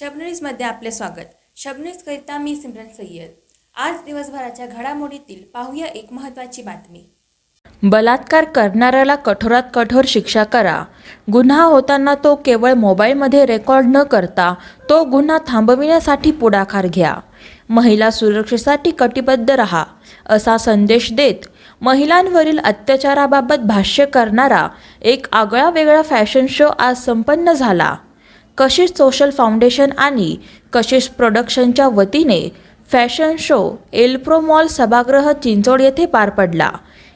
शबनीजमध्ये आपले स्वागत. शबन्यूजकरिता मी सिमरन सय्यद. आज दिवसभराच्या घडामोडीतील पाहूया एक महत्त्वाची बातमी. बलात्कार करणाऱ्याला कठोरात कठोर शिक्षा करा. गुन्हा होताना तो केवळ मोबाईलमध्ये रेकॉर्ड न करता तो गुन्हा थांबविण्यासाठी पुढाकार घ्या. महिला सुरक्षेसाठी कटिबद्ध रहा असा संदेश देत महिलांवरील अत्याचाराबाबत भाष्य करणारा एक आगळा वेगळा फॅशन शो आज संपन्न झाला. कशिश सोशल फाउंडेशन आणि कशिश प्रोडक्शनच्या वतीने फॅशन शो एल्प्रो मॉल सभागृह चिंचोड येथे पार पडला.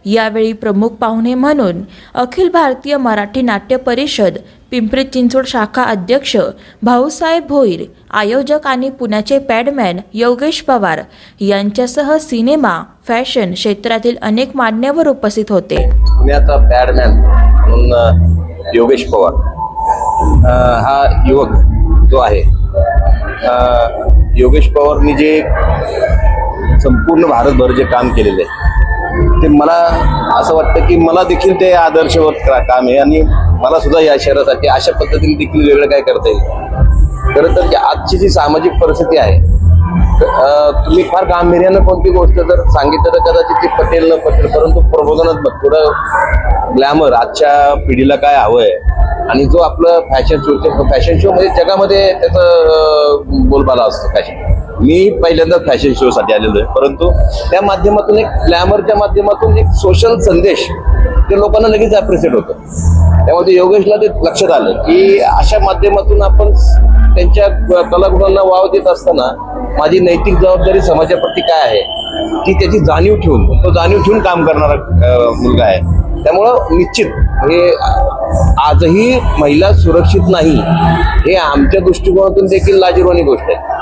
यावेळी प्रमुख पाहुणे म्हणून अखिल भारतीय मराठी नाट्य परिषद पिंपरी चिंचवड शाखा अध्यक्ष भाऊसाहेब भोईर आयोजक आणि पुण्याचे पॅडमॅन योगेश पवार यांच्यासह सिनेमा फॅशन क्षेत्रातील अनेक मान्यवर उपस्थित होते. पुण्याचा पॅडमॅन म्हणून योगेश पवार. हा युवक जो आहे योगेश पवारनी जे संपूर्ण भारतभर जे काम केलेले आहे ते मला असं वाटतं की मला देखील ते आदर्शवत का- काम आहे आणि मला सुद्धा या शहरासाठी अशा पद्धतीने देखील वेगळं काय करता येईल. खरं तर की आजची जी सामाजिक परिस्थिती आहे तुम्ही फार गांभीर्यानं कोणती गोष्ट जर सांगितलं तर कदाचित ती पटेल न पटेल परंतु प्रबोधनात्मक थोडं ग्लॅमर आजच्या पिढीला काय हवं आहे आणि जो आपलं फॅशन शो फॅशन शो म्हणजे जगामध्ये त्याचं बोलबाला असतो फॅशन मी पहिल्यांदा फॅशन शो साठी आलेलो आहे. परंतु त्या माध्यमातून एक ग्लॅमरच्या माध्यमातून एक सोशल संदेश ते लोकांना लगेच अप्रिशिएट होतं. त्यामध्ये योगेशला ते लक्षात आलं की अशा माध्यमातून आपण त्यांच्या कलागुणांना वाव देत असताना माझी नैतिक जबाबदारी समाजाप्रती काय आहे ती त्याची जाणीव ठेवून तो जाणीव ठेवून काम करणारा मुलगा आहे. त्यामुळं निश्चित हे आजही महिला सुरक्षित नाही हे आमच्या दृष्टिकोनातून देखील लाजीरवाणी गोष्ट आहे.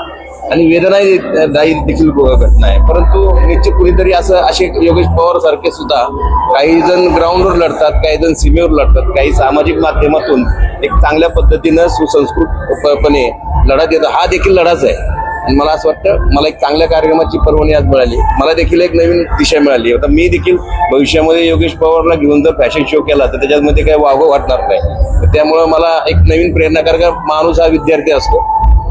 आणि वेदनाही दायी देखील घटना आहे. परंतु निश्चित कुणीतरी असं असे योगेश पवार सारखे सुद्धा काही जण ग्राउंडवर लढतात काही जण सीमेवर लढतात काही सामाजिक माध्यमातून एक चांगल्या पद्धतीनं सुसंस्कृतपणे लढा देतात. हा देखील लढाच आहे. आणि मला असं वाटतं मला एक चांगल्या कार्यक्रमाची परवानगी आज मिळाली. मला देखील एक नवीन दिशा मिळाली. आता मी देखील भविष्यामध्ये योगेश पवारला घेऊन जर फॅशन शो केला तर त्याच्यामध्ये काही वाघ वाटणार नाही. तर त्यामुळं मला एक नवीन प्रेरणाकारक माणूस हा विद्यार्थी असतो.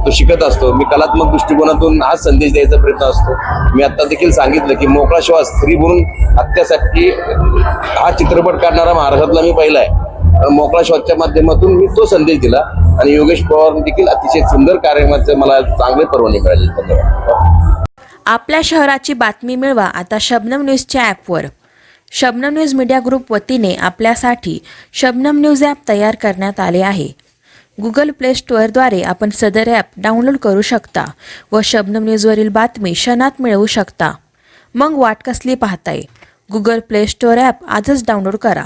तो शिकत असतो. मी कलात्मक दृष्टिकोनातून हा संदेश द्यायचा प्रयत्न असतो. मी आता देखील सांगितलं की मोकळा श्वास स्त्री म्हणून हत्यासाठी हा चित्रपट काढणारा महाराष्ट्रातला मी पहिला आहे. मोकळा श्वासच्या माध्यमातून मी तो संदेश दिला. आणि योगेश पवार देखील अतिशय सुंदर कार्यक्रमाचे मला चांगले परवाने मिळाली. धन्यवाद. आपल्या शहराची बातमी मिळवा आता शबनम न्यूजच्या ॲपवर. शबनम न्यूज मीडिया ग्रुप वतीने आपल्यासाठी शबनम न्यूज ॲप तयार करण्यात आले आहे. गुगल प्ले स्टोअरद्वारे आपण सदर ॲप डाउनलोड करू शकता व शबनम न्यूजवरील बातमी क्षणात मिळवू शकता. मग वाट कसली पाहताय? गुगल प्ले स्टोअर ॲप आजच डाउनलोड करा.